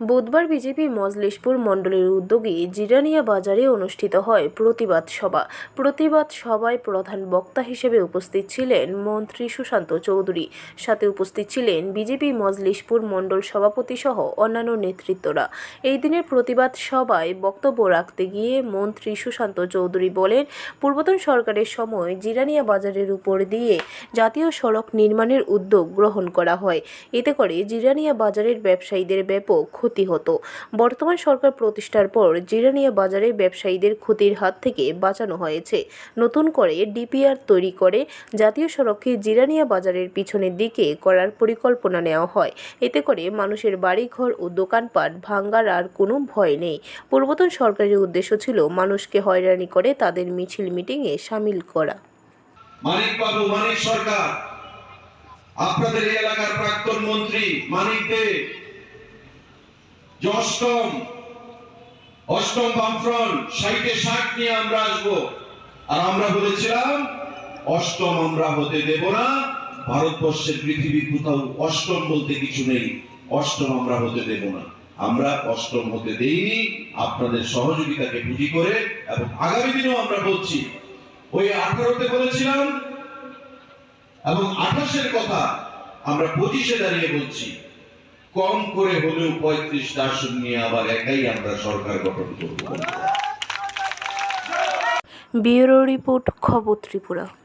বুধবার বিজেপি মজলিশপুর মণ্ডলের উদ্যোগে জিরানিয়া বাজারে অনুষ্ঠিত হয় প্রতিবাদ সভা। প্রতিবাদ সভায় প্রধান বক্তা হিসেবে উপস্থিত ছিলেন মন্ত্রী সুশান্ত চৌধুরী। সাথে উপস্থিত ছিলেন বিজেপি মজলিশপুর মণ্ডল সভাপতি সহ অন্যান্য নেতৃত্বরা। এই দিনের প্রতিবাদ সভায় বক্তব্য রাখতে গিয়ে মন্ত্রী সুশান্ত চৌধুরী বলেন, পূর্বতন সরকারের সময় জিরানিয়া বাজারের উপর দিয়ে জাতীয় সড়ক নির্মাণের উদ্যোগ গ্রহণ করা হয়। এতে করে জিরানিয়া বাজারের ব্যবসায়ীদের ব্যাপক ক্ষতি হতো। বর্তমান সরকার প্রতিষ্ঠার পর জিরানিয়া বাজারে ব্যবসায়ীদের ক্ষতির হাত থেকে বাঁচানো হয়েছে। নতুন করে ডিপিআর তৈরি করে জাতীয় সড়কে জিরানিয়া বাজারের পিছনের দিকে করার পরিকল্পনা নেওয়া হয়। এতে করে মানুষের বাড়িঘর ও দোকানপাট ভাঙ্গার আর কোনো ভয় নেই। পূর্বতন সরকারের উদ্দেশ্য ছিল মানুষকে হয়রানি করে তাদের মিছিল মিটিংয়ে সামিল করা। মানিক সরকার। আপনাদের এলাকার প্রাক্তন মন্ত্রী মানিক দে অষ্টম অষ্টম বামফ্রন্ট সাইটে ষাট নিয়ে আমরা আসব। আর আমরা বলেছিলাম, অষ্টম আমরা হতে দেব না, ভারতবর্ষের পৃথিবীর কোথাও অষ্টম বলতে কিছু নেই, অষ্টম আমরা হতে দেব না। আমরা অষ্টম হতে দেইনি, আপনাদের সহযোগিতাকে পুঁজি করে এবং আগামী দিনেও আমরা বলছি, ওই আঠারোতে বলেছিলাম, এবং আঠাশের কথা আমরা পঁচিশে দাঁড়িয়ে বলছি। কম করে হলেও পঁয়ত্রিশটা আসন নিয়ে আবার একাই আমরা সরকার গঠন করব। ব্যুরো রিপোর্ট খবর ত্রিপুরা।